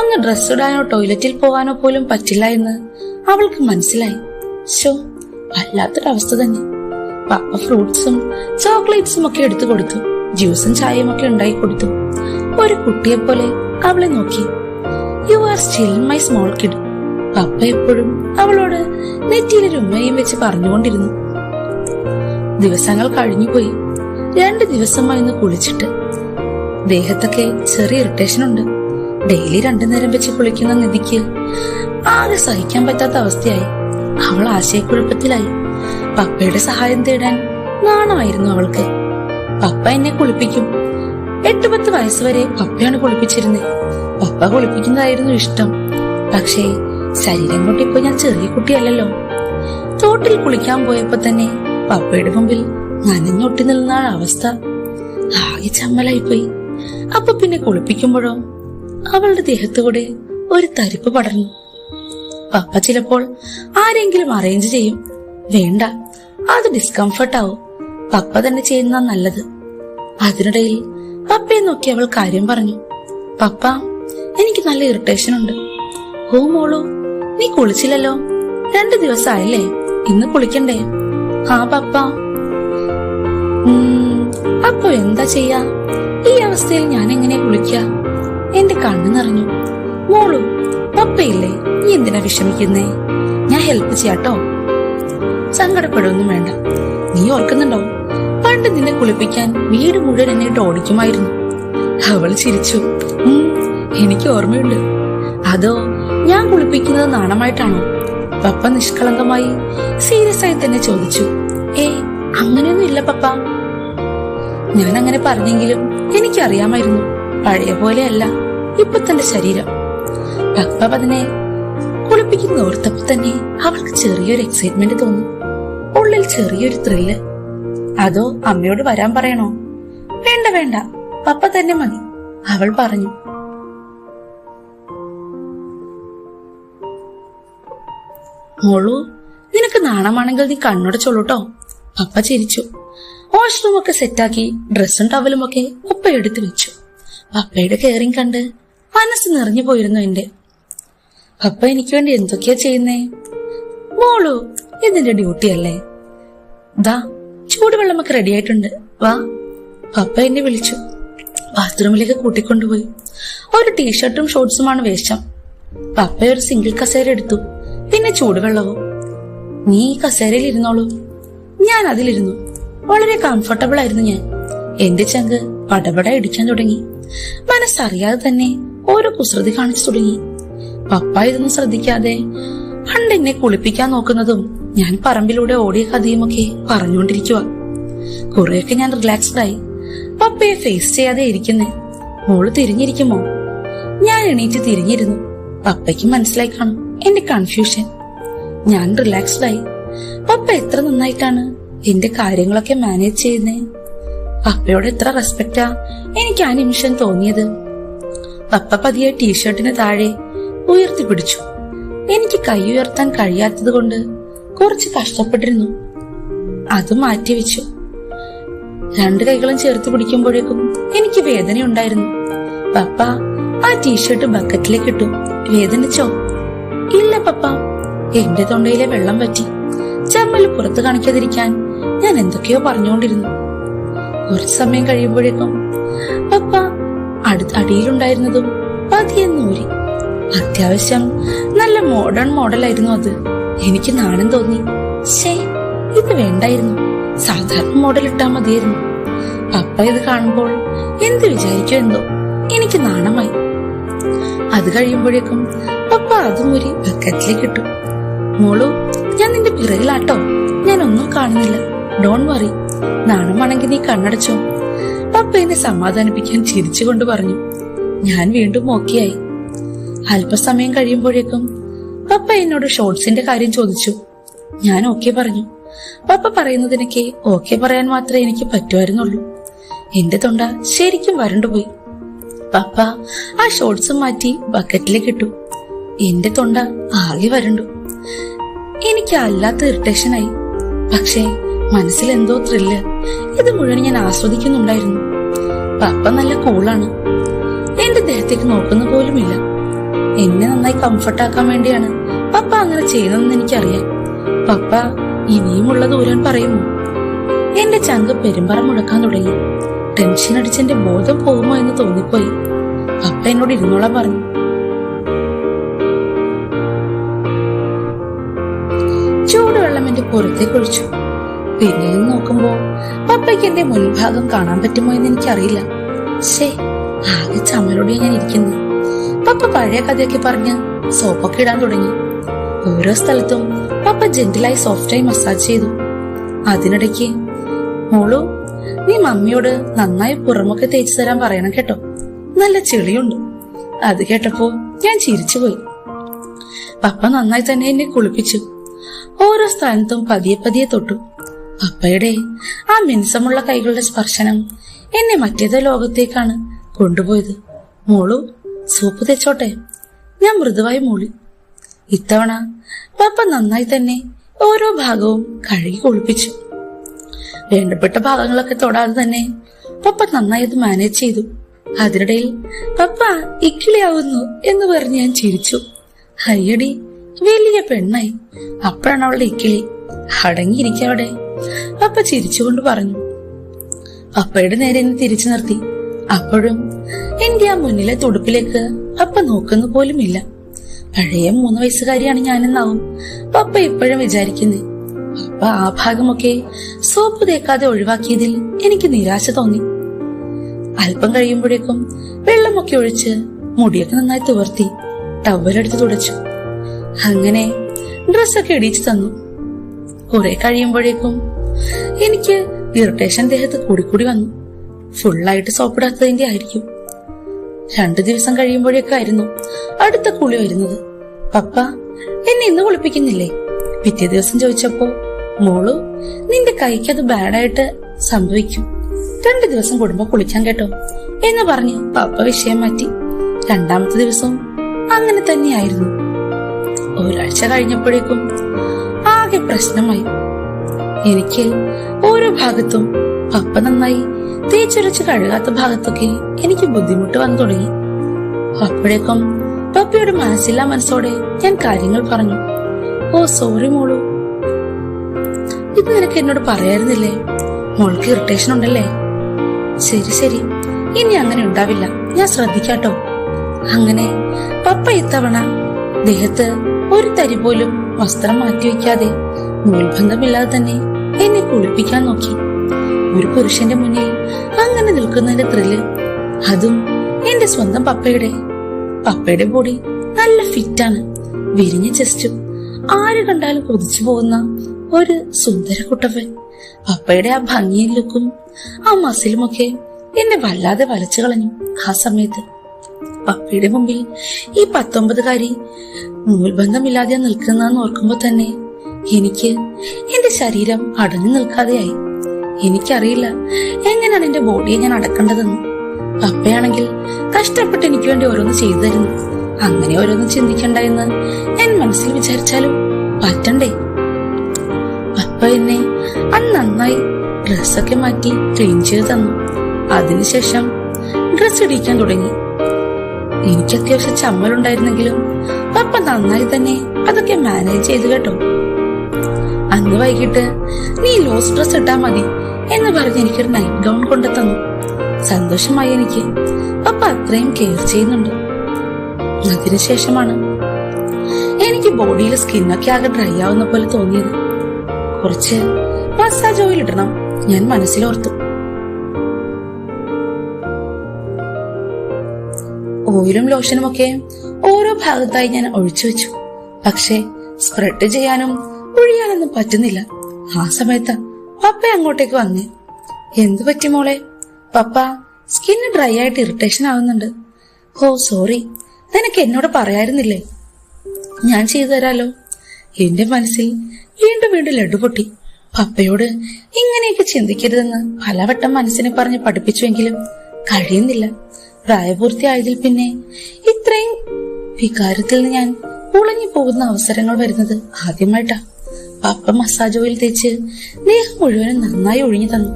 ഒന്ന് ഡ്രസ് ഇടാനോ ടോയ്ലറ്റിൽ പോകാനോ പോലും പറ്റില്ല എന്ന് അവൾക്ക് മനസ്സിലായി. ശോ വല്ലാത്തൊരവസ്ഥ തന്നെ. പപ്പ ഫ്രൂട്ട്സും ചോക്ലേറ്റ്സും ഒക്കെ എടുത്തു കൊടുത്തു. ജ്യൂസും ചായയും ഒക്കെ ഉണ്ടാക്കി കൊടുത്തു. ഒരു കുട്ടിയെ പോലെ അവളെ നോക്കി. You are still my small kid പപ്പ എപ്പോഴും അവളോട് നെറ്റിയിലൊരു ഉമ്മയും വെച്ച് പറഞ്ഞുകൊണ്ടിരുന്നു. ദിവസങ്ങൾ കഴിഞ്ഞുപോയി. രണ്ട് ദിവസമായി കുളിച്ചിട്ട്. ദേഹത്തൊക്കെ ചെറിയ ഇറിറ്റേഷൻ ഉണ്ട്. ഡെയിലി രണ്ടു നേരം വെച്ച് കുളിക്കുന്ന നിധിക്ക് ആകെ സഹിക്കാൻ പറ്റാത്ത അവസ്ഥയായി. അവൾ ആശയക്കുഴപ്പത്തിലായി. പപ്പയുടെ സഹായം തേടാൻ നാണമായിരുന്നു അവൾക്ക്. പപ്പ എന്നെ കുളിപ്പിക്കും. എട്ട് പത്ത് വയസ്സുവരെ പപ്പയാണ് കുളിപ്പിച്ചിരുന്നത് പപ്പ കുളിപ്പിക്കുന്നതായിരുന്നു ഇഷ്ടം. പക്ഷേ ശരീരം കൊണ്ട് ഇപ്പൊ ഞാൻ ചെറിയ കുട്ടിയല്ലല്ലോ. തോട്ടിൽ കുളിക്കാൻ പോയപ്പോ തന്നെ പപ്പയുടെ മുമ്പിൽ നനഞ്ഞൊട്ടി നിന്ന അവസ്ഥ ആകെ ചമ്മലായിപ്പോയി. അപ്പൊ പിന്നെ കുളിപ്പിക്കുമ്പോഴോ? അവളുടെ ദേഹത്തുകൂടെ ഒരു തരിപ്പ് പടർന്നു. പപ്പ ചിലപ്പോൾ ആരെങ്കിലും അറേഞ്ച് ചെയ്യും. വേണ്ട അത് ഡിസ്കംഫർട്ട് ആവും. പപ്പ തന്നെ ചെയ്യുന്ന നല്ലത്. അതിനിടയിൽ പപ്പയെ നോക്കി അവൾ കാര്യം പറഞ്ഞു. പപ്പ എനിക്ക് നല്ല ഇറിറ്റേഷൻ ഉണ്ട്. ഓ മോളു നീ കുളിച്ചില്ലല്ലോ? രണ്ടു ദിവസമായില്ലേ ഇന്ന് കുളിക്കണ്ടേ? ആ പപ്പ അപ്പൊ എന്താ ചെയ്യാ? ഈ അവസ്ഥയിൽ ഞാൻ എങ്ങനെ കുളിക്ക? എന്റെ കണ്ണു നിറഞ്ഞു. മോളു പപ്പയില്ലേ? നീ എന്തിനാ വിഷമിക്കുന്നേ? ഞാൻ ഹെൽപ്പ് ചെയ്യാട്ടോ. സങ്കടപ്പെടൊന്നും വേണ്ട. നീ ഓർക്കുന്നുണ്ടോ? പണ്ട് നിന്നെ കുളിപ്പിക്കാൻ വീട് മുഴുവൻ എന്നെ ഓടിക്കുമായിരുന്നു. അവൾ ചിരിച്ചു. എനിക്ക് ഓർമ്മയുണ്ട്. അതോ ഞാൻ കുളിപ്പിക്കുന്നത് നാണമായിട്ടാണോ? പപ്പ നിഷ്കളങ്കമായി സീരിയസ് ആയി തന്നെ ചോദിച്ചു. ഏ അങ്ങനെയൊന്നും ഇല്ല പപ്പ. ഞാൻ അങ്ങനെ പറഞ്ഞെങ്കിലും എനിക്കറിയാമായിരുന്നു. പഴയ പോലെയല്ല ഇപ്പൊ തന്റെ ശരീരം. ഭക്തപതിനെ കുളിപ്പിക്കുന്ന ഓർത്തപ്പോ തന്നെ അവൾക്ക് ചെറിയൊരു എക്സൈറ്റ്മെന്റ് തോന്നി. ഉള്ളിൽ ചെറിയൊരു ത്രില്ല് അതോ അമ്മയോട് വരാൻ പറയണോ? വേണ്ട വേണ്ട. പപ്പ തന്നെ മതി. അവൾ പറഞ്ഞു. മോളു നിനക്ക് നാണമാണെങ്കിൽ നീ കണ്ണടച്ചോളൂട്ടോ പപ്പ ചിരിച്ചു. വാഷ്റൂമൊക്കെ സെറ്റാക്കി ഡ്രസ്സും ടവലും ഒക്കെ ഉപ്പ എടുത്തു വെച്ചു. പപ്പയുടെ കെയറിങ് കണ്ട് മനസ്സ് നിറഞ്ഞു പോയിരുന്നു എന്റെ പപ്പ എനിക്ക് വേണ്ടി എന്തൊക്കെയാ ചെയ്യുന്നേ? മോളു ഇതിന്റെ ഡ്യൂട്ടി അല്ലേ? ദാ ചൂടുവെള്ളമൊക്കെ റെഡി ആയിട്ടുണ്ട്. വാ. പപ്പ എന്നെ വിളിച്ചു. ബാത്റൂമിലേക്ക് കൂട്ടിക്കൊണ്ടുപോയി. ഒരു ടീഷർട്ടും ഷോർട്സുമാണ് വേഷം. പപ്പ ഒരു സിംഗിൾ കസേര എടുത്തു. പിന്നെ ചൂടുവെള്ളവും. നീ ഈ കസേരയിൽ ഇരുന്നോളൂ. ഞാൻ അതിലിരുന്നു. വളരെ കംഫർട്ടബിൾ ആയിരുന്നു ഞാൻ. എന്റെ ചങ്ക് പടപട ഇടിക്കാൻ തുടങ്ങി. മനസ്സറിയാതെ തന്നെ ഓരോ കുസൃതി കാണിച്ചു തുടങ്ങി. പപ്പ ഇതൊന്നും ശ്രദ്ധിക്കാതെ പണ്ട് എന്നെ കുളിപ്പിക്കാൻ നോക്കുന്നതും ഞാൻ പറമ്പിലൂടെ ഓടിയ കഥയുമൊക്കെ പറഞ്ഞുകൊണ്ടിരിക്കുക കുറെയൊക്കെ ഞാൻ റിലാക്സ്ഡ് ആയി. പപ്പയെ ഫേസ് ചെയ്യാതെ ഇരിക്കുന്നേ. മോൾ തിരിഞ്ഞിരിക്കുമോ? ഞാൻ എണീറ്റ് തിരിഞ്ഞിരുന്നു. പപ്പയ്ക്ക് മനസ്സിലായി കാണും എന്റെ കൺഫ്യൂഷൻ ഞാൻ റിലാക്സ്ഡ് ആയി. പപ്പ എത്ര നന്നായിട്ടാണ് എന്റെ കാര്യങ്ങളൊക്കെ മാനേജ് ചെയ്യുന്നേ. പപ്പയോട് എത്ര റെസ്പെക്റ്റാ എനിക്ക് ആ നിമിഷം തോന്നിയത്. പപ്പ പതിയെ ടീഷർട്ടിന് താഴെ ഉയർത്തി പിടിച്ചു. എനിക്ക് കൈ ഉയർത്താൻ കഴിയാത്തത് കൊണ്ട് കുറച്ച് കഷ്ടപ്പെട്ടിരുന്നു. അത് മാറ്റിവെച്ചു രണ്ട് കൈകളും ചേർത്ത് പിടിക്കുമ്പോഴേക്കും എനിക്ക് വേദനയുണ്ടായിരുന്നു. പപ്പ ആ ടീഷർട്ട് ബക്കറ്റിലേക്ക് ഇട്ടു. വേദനിച്ചോ? ഇല്ല പപ്പ. എന്റെ തൊണ്ടയിലെ വെള്ളം പറ്റി. ചമ്മൽ പുറത്ത് കാണിക്കാതിരിക്കാൻ ഞാൻ എന്തൊക്കെയോ പറഞ്ഞുകൊണ്ടിരുന്നു. കുറച്ചു സമയം കഴിയുമ്പോഴേക്കും പപ്പ അടുത്ത അടിയിലുണ്ടായിരുന്നതും പതിയെ നൂരി അത്യാവശ്യം നല്ല മോഡേൺ മോഡലായിരുന്നു അത്. എനിക്ക് നാണം തോന്നി. ഇത് വേണ്ടായിരുന്നു. സാധാരണ മോഡൽ ഇട്ടാ മതിയായിരുന്നു. പപ്പ ഇത് കാണുമ്പോൾ എന്ത് വിചാരിക്കും എന്തോ. എനിക്ക് നാണമായി. അത് കഴിയുമ്പോഴേക്കും പപ്പ അതും ഒരു ബക്കറ്റിലേക്ക് ഇട്ടു. മോളു ഞാൻ നിന്റെ പിറകിലാട്ടോ. ഞാൻ ഒന്നും കാണുന്നില്ല. ഡോൺ വറി നാണമാണെങ്കിൽ നീ കണ്ണടച്ചോ. പപ്പ എന്നെ സമാധാനിപ്പിക്കാൻ ചിരിച്ചുകൊണ്ട് പറഞ്ഞു. ഞാൻ വീണ്ടും ഓക്കെയായി. അല്പസമയം കഴിയുമ്പോഴേക്കും പപ്പ എന്നോട് ഷോർട്സിന്റെ കാര്യം ചോദിച്ചു. ഞാൻ ഓക്കെ പറഞ്ഞു. പപ്പ പറയുന്നതിനൊക്കെ ഓക്കെ പറയാൻ മാത്രമേ എനിക്ക് പറ്റുമായിരുന്നുള്ളൂ. എന്റെ തൊണ്ട ശരിക്കും വരണ്ടുപോയി പപ്പ ആ ഷോർട്സ് മാറ്റി ബക്കറ്റിലേക്ക് ഇട്ടു. എന്റെ തൊണ്ട ആകെ വരണ്ടു. എനിക്ക് അല്ലാത്ത ഇറിറ്റേഷനായി. പക്ഷേ മനസ്സിൽ എന്തോ ത്രില്ല്. ഇത് മുഴുവൻ ഞാൻ ആസ്വദിക്കുന്നുണ്ടായിരുന്നു. പപ്പ നല്ല കൂളാണ് എന്റെ ദേഹത്തേക്ക് നോക്കുന്ന പോലുമില്ല. എന്നെ നന്നായി കംഫർട്ട് ആക്കാൻ വേണ്ടിയാണ് പപ്പ അങ്ങനെ ചെയ്യുന്നതെന്ന് എനിക്കറിയാം. പപ്പ ഇനിയുമുള്ള ദൂരം പറയുമോ എന്റെ ചങ്ക് പെരുമ്പറ മുടക്കാൻ തുടങ്ങി. ടെൻഷൻ അടിച്ച് എന്റെ ബോധം പോകുമോ എന്ന് തോന്നിപ്പോയി. പപ്പ എന്നോട് ഇരുന്നോളാൻ പറഞ്ഞു. ചൂടുവെള്ളം എന്റെ പുറത്തേക്ക് ഒഴിച്ചു. പിന്നിൽ നിന്ന് നോക്കുമ്പോ പപ്പയ്ക്ക് എന്റെ മുൻഭാഗം കാണാൻ പറ്റുമോ എന്ന് എനിക്കറിയില്ല. ശേ ആകെ ചമ്മലോടെ ഞാൻ ഇരിക്കുന്നു. പപ്പ പഴയ കഥയൊക്കെ പറഞ്ഞ് സോപ്പൊക്കെ ഇടാൻ തുടങ്ങി. ഓരോ സ്ഥലത്തും പപ്പ ജെന്റിലായി സോഫ്റ്റായി മസാജ് ചെയ്തു. അതിനിടയ്ക്ക് മോളു നീ മമ്മിയോട് നന്നായി പുറമൊക്കെ തേച്ചു തരാൻ പറയണം കേട്ടോ. നല്ല ചെളിയുണ്ട്. അത് കേട്ടപ്പോ ഞാൻ ചിരിച്ചുപോയി. പപ്പ നന്നായി തന്നെ എന്നെ കുളിപ്പിച്ചു. ഓരോ സ്ഥാനത്തും പതിയെ പതിയെ തൊട്ടു. പപ്പയുടെ ആ മിനുസമുള്ള കൈകളുടെ സ്പർശനം എന്നെ മറ്റേതോ ലോകത്തേക്കാണ് കൊണ്ടുപോയത്. മോളു സൂപ്പ് തെച്ചോട്ടെ. ഞാൻ മൃദുവായി മൂളി. ഇത്തവണ പപ്പ നന്നായി തന്നെ ഓരോ ഭാഗവും കഴുകി കുളിപ്പിച്ചു. വേണ്ടപ്പെട്ട ഭാഗങ്ങളൊക്കെ തൊടാതെ തന്നെ പപ്പ നന്നായി അത് മാനേജ് ചെയ്തു. അതിനിടയിൽ പപ്പ ഇക്കിളിയാവുന്നു എന്ന് പറഞ്ഞ് ഞാൻ ചിരിച്ചു. ഹയ്യടി വലിയ പെണ്ണായി. അപ്പോഴാണ് അവളുടെ ഇക്കിളി. അടങ്ങിയിരിക്കവിടെ. പപ്പ ചിരിച്ചുകൊണ്ട് പറഞ്ഞു. അപ്പയുടെ നേരെ എന്നെ തിരിച്ചു നിർത്തി. അപ്പോഴും എന്റെ ആ മുന്നിലെ തുടുപ്പിലേക്ക് പപ്പ നോക്കുന്നു ഇല്ല പഴയ മൂന്ന് വയസ്സുകാരിയാണ് ഞാനെന്നാവും. പപ്പ ഇപ്പോഴും വിചാരിക്കുന്നേ. അപ്പ ആ ഭാഗമൊക്കെ സോപ്പ് തേക്കാതെ ഒഴിവാക്കിയതിൽ എനിക്ക് നിരാശ തോന്നി. അല്പം കഴിയുമ്പോഴേക്കും വെള്ളമൊക്കെ ഒഴിച്ച് മുടിയൊക്കെ നന്നായി തുവർത്തി ടവലെടുത്ത് തുടച്ചു. അങ്ങനെ ഡ്രസ്സൊക്കെ ഇടിച്ചു തന്നു. കുറെ കഴിയുമ്പോഴേക്കും എനിക്ക് ഇറിറ്റേഷൻ ദേഹത്ത് കൂടി കൂടി വന്നു ഫുള്ളായിട്ട് സോപ്പിടാത്തതിന്റെ ആയിരിക്കും. രണ്ടു ദിവസം കഴിയുമ്പോഴേക്കും ആയിരുന്നു അടുത്ത കുളി വരുന്നത്. പപ്പ എന്നെ ഇന്ന് കുളിപ്പിക്കുന്നില്ലേ? പിറ്റേ ദിവസം ചോദിച്ചപ്പോ മോളു നിന്റെ കൈക്ക് അത് ബാഡായിട്ട് സംഭവിക്കും. രണ്ടു ദിവസം കുടുംബം കുളിക്കാൻ കേട്ടോ. എന്ന് പറഞ്ഞ് പപ്പ വിഷയം മാറ്റി. രണ്ടാമത്തെ ദിവസവും അങ്ങനെ തന്നെയായിരുന്നു. ഒരാഴ്ച കഴിഞ്ഞപ്പോഴേക്കും ആകെ പ്രശ്നമായി. എനിക്ക് ഓരോ ഭാഗത്തും പപ്പ നന്നായി തേച്ചുരച്ച് കഴുകാത്ത ഭാഗത്തൊക്കെ എനിക്ക് ബുദ്ധിമുട്ട് വന്നു തുടങ്ങി. അപ്പോഴേക്കും പപ്പയുടെ മനസ്സില്ലാ മനസ്സോടെ ഞാൻ കാര്യങ്ങൾ പറഞ്ഞു. ഓ സോറി മോളു. ഇത് നിനക്ക് എന്നോട് പറയായിരുന്നില്ലേ? മോൾക്ക് ഇറിറ്റേഷൻ ഉണ്ടല്ലേ? ശരി ശരി. ഇനി അങ്ങനെ ഉണ്ടാവില്ല. ഞാൻ ശ്രദ്ധിക്കാട്ടോ. അങ്ങനെ പപ്പ ഇത്തവണ ദേഹത്ത് ഒരു തരി പോലും വസ്ത്രം മാറ്റിവെക്കാതെ നൂൽബന്ധമില്ലാതെ തന്നെ എന്നെ കുളിപ്പിക്കാൻ നോക്കി. ഒരു പുരുഷന്റെ മുന്നിൽ അങ്ങനെ നിൽക്കുന്നതിന്റെ ത്രില്ല് അതും എന്റെ സ്വന്തം പപ്പയുടെ. പപ്പയുടെ ബോഡി നല്ല ഫിറ്റാണ് വിരിഞ്ഞ ചെസ്റ്റും ആര് കണ്ടാലും കൊതിച്ചു പോകുന്ന ഒരു സുന്ദര കുട്ടപ്പൻ പപ്പയുടെ ആ ഭംഗിയും ലുക്കും ആ മസിലുമൊക്കെ എന്നെ വല്ലാതെ വലച്ചു കളഞ്ഞു ആ സമയത്ത്. പപ്പയുടെ മുമ്പിൽ ഈ പത്തൊമ്പതുകാരി നൂൽബന്ധമില്ലാതെ നിൽക്കുന്നതെന്ന് ഓർക്കുമ്പോ തന്നെ എനിക്ക് എന്റെ ശരീരം അടഞ്ഞു നിൽക്കാതെയായി. എനിക്കറിയില്ല എങ്ങനെയാണ് എന്റെ ബോഡിയെ ഞാൻ അടക്കേണ്ടതെന്ന്. പപ്പയാണെങ്കിൽ കഷ്ടപ്പെട്ട് എനിക്ക് വേണ്ടി ഓരോന്ന് ചെയ്തു തരുന്നു അങ്ങനെ ഓരോന്ന് ചിന്തിക്കണ്ട എന്ന് ഞാൻ മനസ്സിൽ വിചാരിച്ചാലും പറ്റണ്ടേ? പപ്പ എന്നെ അന്ന് നന്നായി ഡ്രസ്സൊക്കെ മാറ്റി ക്ലീൻ ചെയ്ത് തന്നു. അതിനുശേഷം ഡ്രസ്സ് ഇടിക്കാൻ തുടങ്ങി. എനിക്ക് അത്യാവശ്യം ചമ്മലുണ്ടായിരുന്നെങ്കിലും പപ്പ നന്നായി തന്നെ അതൊക്കെ മാനേജ് ചെയ്തു കേട്ടോ. അന്ന് വൈകിട്ട് നീ ലോസ് ഡ്രസ് ഇട്ടാ മതി എന്ന് പറഞ്ഞ് എനിക്കൊരു നൈറ്റ് ഗൗൺ കൊണ്ടു തന്നു സന്തോഷമായി എനിക്ക് പപ്പ അത്രയും കെയർ ചെയ്യുന്നുണ്ട്. അതിനുശേഷമാണ് എനിക്ക് ബോഡിയിലെ സ്കിന്നൊക്കെ ആകെ ഡ്രൈ ആവുന്ന പോലെ തോന്നിയത്. കുറച്ച് മസാജ് ഓയിൽ ഇടണം ഞാൻ മനസ്സിലോർത്തു. ഓയിലും ലോഷനും ഒക്കെ ഓരോ ഭാഗത്തായി ഞാൻ ഒഴിച്ചു വെച്ചു. പക്ഷേ സ്പ്രെഡ് ചെയ്യാനും ഒഴിയാനൊന്നും പറ്റുന്നില്ല. ആ സമയത്ത് പപ്പ അങ്ങോട്ടേക്ക് വന്നേ എന്തു പറ്റി മോളെ? പപ്പ സ്കിന്ന് ഡ്രൈ ആയിട്ട് ഇറിറ്റേഷൻ ആവുന്നുണ്ട്. Oh sorry. നിനക്ക് എന്നോട് പറയായിരുന്നില്ലേ? ഞാൻ ചെയ്തു തരാലോ. എന്റെ മനസ്സിൽ വീണ്ടും വീണ്ടും ലഡു പൊട്ടി. പപ്പയോട് ഇങ്ങനെയൊക്കെ ചിന്തിക്കരുതെന്ന് പലവട്ടം മനസ്സിനെ പറഞ്ഞ് പഠിപ്പിച്ചുവെങ്കിലും കഴിയുന്നില്ല. പ്രായപൂർത്തിയായതിൽ പിന്നെ ഇത്രയും വികാരത്തിൽ ഞാൻ ഉളഞ്ഞു പോകുന്ന അവസരങ്ങൾ വരുന്നത് ആദ്യമായിട്ടാ. പപ്പ മസാജ് ഓയിൽ തേച്ച് ദേഹം മുഴുവനും നന്നായി ഒഴിഞ്ഞു തന്നു.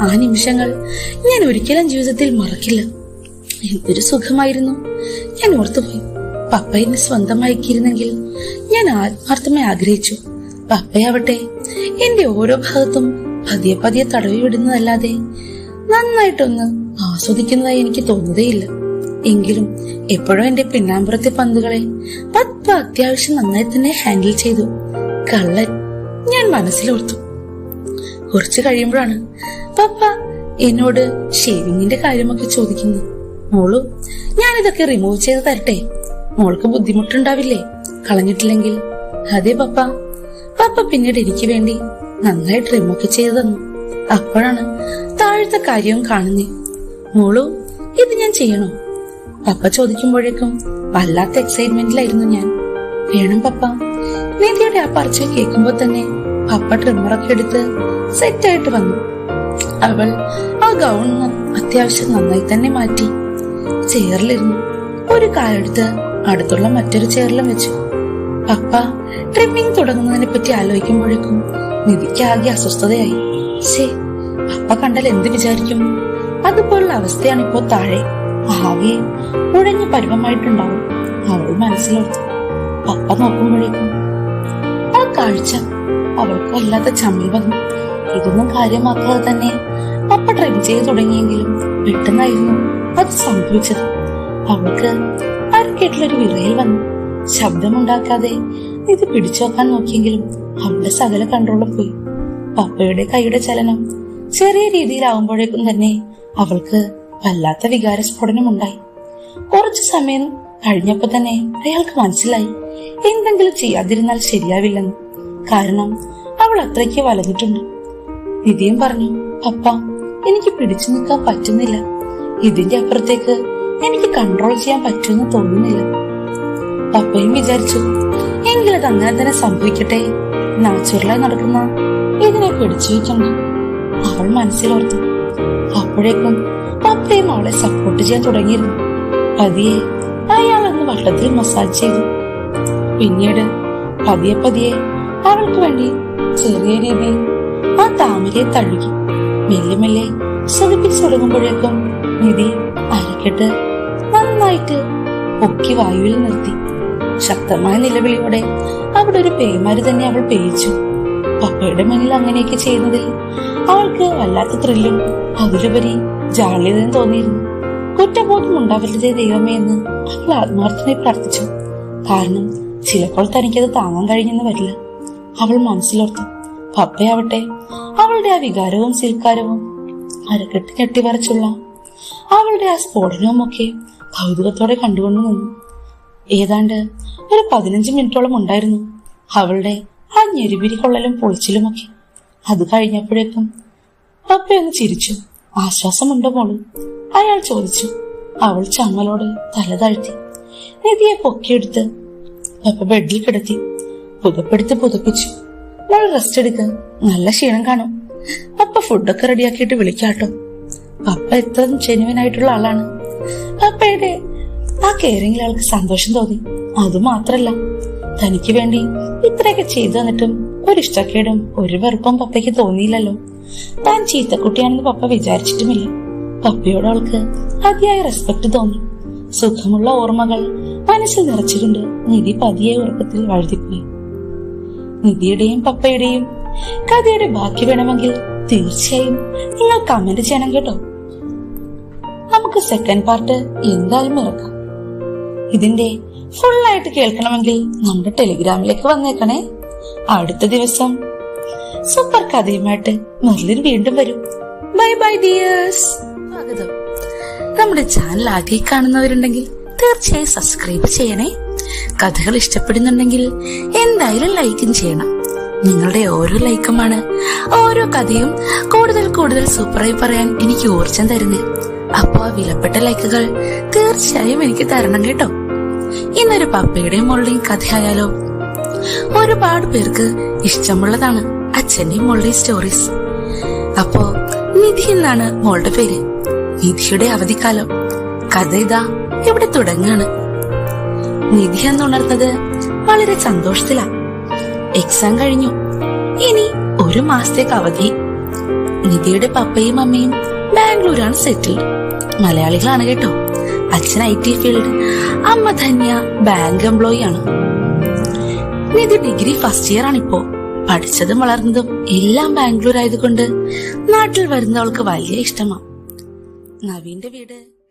ആ നിമിഷങ്ങൾ ഞാൻ ഒരിക്കലും ജീവിതത്തിൽ മറക്കില്ല. എന്തൊരു സുഖമായിരുന്നു. ഞാൻ ഓർത്തുപോയി. പപ്പ എന്നെ സ്വന്തമാക്കിയിരുന്നെങ്കിൽ ഞാൻ ആത്മാർത്ഥമായി ആഗ്രഹിച്ചു. പപ്പയാവട്ടെ എന്റെ ഓരോ ഭാഗത്തും പതിയെ പതിയെ തടവി വിടുന്നതല്ലാതെ നന്നായിട്ടൊന്ന് ആസ്വദിക്കുന്നതായി എനിക്ക് തോന്നുകയില്ല. എങ്കിലും എപ്പോഴും എന്റെ പിന്നാമ്പുറത്തെ പന്തുകളെ പപ്പ അത്യാവശ്യം നന്നായി തന്നെ ഹാൻഡിൽ ചെയ്തു. കള്ളൻ ഞാൻ മനസ്സിലോർത്തു. കുറച്ചു കഴിയുമ്പോഴാണ് പപ്പ എന്നോട് ഷേവിങ്ങിന്റെ കാര്യമൊക്കെ ചോദിക്കുന്നു. മോളു ഞാനിതൊക്കെ റിമൂവ് ചെയ്ത് തരട്ടെ. മോൾക്ക് ബുദ്ധിമുട്ടുണ്ടാവില്ലേ? കളഞ്ഞിട്ടില്ലെങ്കിൽ. അതെ പപ്പ. പപ്പ പിന്നീട് എനിക്ക് വേണ്ടി നന്നായിട്ട് റിമൂവ് ചെയ്തു തന്നു. അപ്പോഴാണ് താഴത്തെ കാര്യവും കാണുന്നേ. മോളു ഇത് ഞാൻ ചെയ്യണോ? പപ്പ ചോദിക്കുമ്പോഴേക്കും വല്ലാത്ത എക്സൈറ്റ്മെന്റിലായിരുന്നു ഞാൻ. വേണം പപ്പ. നിധിയുടെ ആ പറച്ചിൽ കേൾക്കുമ്പോ തന്നെ പപ്പ ട്രിമ്മറൊക്കെ എടുത്ത് സെറ്റായിട്ട് വന്നു. അവൾ ആ ഗൗൺ അത്യാവശ്യം നന്നായി തന്നെ മാറ്റി. ചെയറിലിരുന്നു ഒരു കാലെടുത്ത് അടുത്തുള്ള മറ്റൊരു ചെയറിലും വെച്ചു. പപ്പ ട്രിമ്മിങ് തുടങ്ങുന്നതിനെ പറ്റി ആലോചിക്കുമ്പോഴേക്കും നിധിക്ക് ആകെ അസ്വസ്ഥതയായി. ശേ പപ്പ കണ്ടാൽ എന്ത് വിചാരിക്കും? അതുപോലുള്ള അവസ്ഥയാണ് ഇപ്പോ താഴെ. ആകെ ഉഴഞ്ഞു പരിവമായിട്ടുണ്ടാവും. അവൾ മനസ്സിലോർത്തു പപ്പ നോക്കുമ്പോഴേക്കും ആ കാഴ്ച അവൾക്ക് വല്ലാത്ത ചമ്മി വന്നു. ഇതൊന്നും കാര്യമാക്കാതെ തന്നെ പപ്പ ഡ്രൈവ് ചെയ്ത് തുടങ്ങിയെങ്കിലും പെട്ടെന്നായിരുന്നു അത് സംഭവിച്ചത്. അവൾക്ക് അരക്കേട്ടിലൊരു വിറയിൽ വന്നു. ശബ്ദമുണ്ടാക്കാതെ ഇത് പിടിച്ചു വെക്കാൻ നോക്കിയെങ്കിലും അവളുടെ സകല കൺട്രോളും പോയി. പപ്പയുടെ കൈയുടെ ചലനം ചെറിയ രീതിയിലാവുമ്പോഴേക്കും തന്നെ അവൾക്ക് വല്ലാത്ത വികാര സ്ഫോടനമുണ്ടായി കുറച്ചു സമയം കഴിഞ്ഞപ്പോ തന്നെ അയാൾക്ക് മനസ്സിലായി. എന്തെങ്കിലും ചെയ്യാതിരുന്നാൽ ശരിയാവില്ലെന്ന്. കാരണം അവൾ അത്രയ്ക്ക് വലഞ്ഞിട്ടുണ്ട്. നിധിയും പറഞ്ഞു പപ്പ എനിക്ക് പിടിച്ചു നിൽക്കാൻ പറ്റുന്നില്ല. ഇതിന്റെ അപ്പുറത്തേക്ക് എനിക്ക് കൺട്രോൾ ചെയ്യാൻ പറ്റുമെന്ന് തോന്നുന്നില്ല. പപ്പയും വിചാരിച്ചു എങ്കിലത് അങ്ങനെ തന്നെ സംഭവിക്കട്ടെ. നാച്ചുറലായി നടക്കുന്ന ഇതിനെ പിടിച്ചു വെക്കണ്ട. അവൾ മനസ്സിലോർത്തു. അപ്പോഴേക്കും പപ്പയും അവളെ സപ്പോർട്ട് ചെയ്യാൻ തുടങ്ങിയിരുന്നു. പതിയെ അയാൾ വട്ടത്തിൽ മസാജ് ചെയ്തു. പിന്നീട് പതിയെ പതിയെ അവൾക്ക് വേണ്ടി ചെറിയ രീതിയിൽ ആ താമരയെ തഴുകി. മെല്ലെ മെല്ലെ സുഖിപ്പിച്ചു തുടങ്ങുമ്പോഴേക്കും നിധി അരക്കെട്ട് നന്നായിട്ട് പൊക്കി വായുവിൽ നിർത്തി. ശക്തമായ നിലവിളിയോടെ അവിടെ ഒരു പേമാരി തന്നെ അവൾ പേയിച്ചു പപ്പയുടെ മുന്നിൽ അങ്ങനെയൊക്കെ ചെയ്യുന്നതിൽ അവൾക്ക് വല്ലാത്ത ത്രില്ലും അതിലുപരി ജാള്യതയും തോന്നിയിരുന്നു. കുറ്റബോധം ഉണ്ടാവരുതേ ദൈവമേ എന്ന് അവൾ ആത്മാർത്ഥമായി പ്രാർത്ഥിച്ചു. കാരണം ചിലപ്പോൾ തനിക്കത് താങ്ങാൻ കഴിഞ്ഞെന്ന് വരില്ല. അവൾ മനസ്സിലോർത്തു പപ്പയാവട്ടെ അവളുടെ ആ വികാരവും സിൽക്കാരവും അരക്കെട്ട് കെട്ടിവരച്ചുള്ള അവളുടെ ആ സ്ഫോടനവും ഒക്കെ കൗതുകത്തോടെ കണ്ടുകൊണ്ടു നിന്നു. ഏതാണ്ട് ഒരു പതിനഞ്ച് മിനിറ്റോളം ഉണ്ടായിരുന്നു അവളുടെ ആ ഞെരുപിരി കൊള്ളലും പൊളിച്ചിലുമൊക്കെ. അത് കഴിഞ്ഞപ്പോഴേക്കും പപ്പയൊന്ന് ചിരിച്ചു. ആശ്വാസമുണ്ടോ മോൾ? അയാൾ ചോദിച്ചു. അവൾ ചങ്ങലോട് തല താഴ്ത്തി. നിധിയെ പൊക്കിയെടുത്ത് പപ്പ ബെഡിൽ കിടത്തി. പുതപ്പെടുത്ത് പുതപ്പിച്ചു. മോൾ റെസ്റ്റ് എടുക്ക. നല്ല ക്ഷീണം കാണും. പപ്പ ഫുഡൊക്കെ റെഡിയാക്കിയിട്ട് വിളിക്കാട്ടോ. പപ്പ എത്ര ജെനുവനായിട്ടുള്ള ആളാണ്. പപ്പയുടെ ആ കെയറിംഗിൽ സന്തോഷം തോന്നി. അതുമാത്രല്ല തനിക്ക് വേണ്ടി ഇത്രയൊക്കെ ചെയ്തു തന്നിട്ടും ഒരു ഇഷ്ടക്കേടും ഒരു വെറുപ്പും പപ്പയ്ക്ക് തോന്നിയില്ലല്ലോ. താൻ ചീത്തക്കുട്ടിയാണെന്ന് പപ്പ വിചാരിച്ചിട്ടുമില്ല. പപ്പയോട് അവൾക്ക് അതിയായ റെസ്പെക്ട് തോന്നി. സുഖമുള്ള ഓർമ്മകൾ മനസ്സിൽ നിറച്ചുകൊണ്ട് നിധി പതിയെ ഉറക്കത്തിൽ വഴുതിപ്പോയി. നിധിയുടെയും പപ്പയുടെയും കഥയുടെ ബാക്കി വേണമെങ്കിൽ തീർച്ചയായും നിങ്ങൾ കമന്റ് ചെയ്യണം കേട്ടോ. നമുക്ക് സെക്കൻഡ് പാർട്ട് എന്തായാലും ഇറക്കാം. ഇതിന്റെ ഫുൾ ആയിട്ട് കേൾക്കണമെങ്കിൽ നമ്മുടെ ടെലിഗ്രാമിലേക്ക് വന്നേക്കണേ. അടുത്ത ദിവസം സൂപ്പർ കഥയുമായിട്ട് മുരളിൻ വീണ്ടും വരും. Bye bye dears. സ്വാഗതം. നമ്മുടെ ചാനൽ ആദ്യമായി കാണുന്നവരുണ്ടെങ്കിൽ തീർച്ചയായും സബ്സ്ക്രൈബ് ചെയ്യണേ. കഥകൾ ഇഷ്ടപ്പെടുന്നുണ്ടെങ്കിൽ എന്തായാലും ലൈക്കും ചെയ്യണം. നിങ്ങളുടെ ഓരോ ലൈക്കുമാണ് ഓരോ കഥയും കൂടുതൽ കൂടുതൽ സൂപ്പറായി പറയാൻ എനിക്ക് ഊർജം തരുന്നത് അപ്പോ ആ വിലപ്പെട്ട ലൈക്കുകൾ തീർച്ചയായും എനിക്ക് തരണം കേട്ടോ. ഇന്നൊരു പപ്പയുടെയും മോളുടെയും കഥയായാലോ? ഒരുപാട് പേർക്ക് ഇഷ്ടമുള്ളതാണ് അച്ഛന്റെയും മോളുടെയും സ്റ്റോറീസ് അപ്പോ നിധി എന്നാണ് മോളുടെ പേര്. നിധിയുടെ അവധിക്കാലം. കഥ ഇതാ ഇവിടെ തുടങ്ങാണ്. നിധി എന്നുണർന്നത് വളരെ സന്തോഷത്തിലാ. എക്സാം കഴിഞ്ഞു. ഇനി ഒരു മാസത്തേക്ക് അവധി. നിധിയുടെ പപ്പയും അമ്മയും ബാംഗ്ലൂരാണ് സെറ്റിൽ മലയാളികളാണ് കേട്ടോ. അച്ഛൻ ഐ ടി ഫീൽഡ്. അമ്മ ധന്യ ബാങ്ക് എംപ്ലോയി ആണ്. നിധി ഡിഗ്രി ഫസ്റ്റ് ഇയർ ആണിപ്പോ പഠിച്ചതും വളർന്നതും എല്ലാം ബാംഗ്ലൂർ ആയതുകൊണ്ട് നാട്ടിൽ വരുന്നവൾക്ക് വലിയ ഇഷ്ടമാണ് നവീന്റെ വീട്.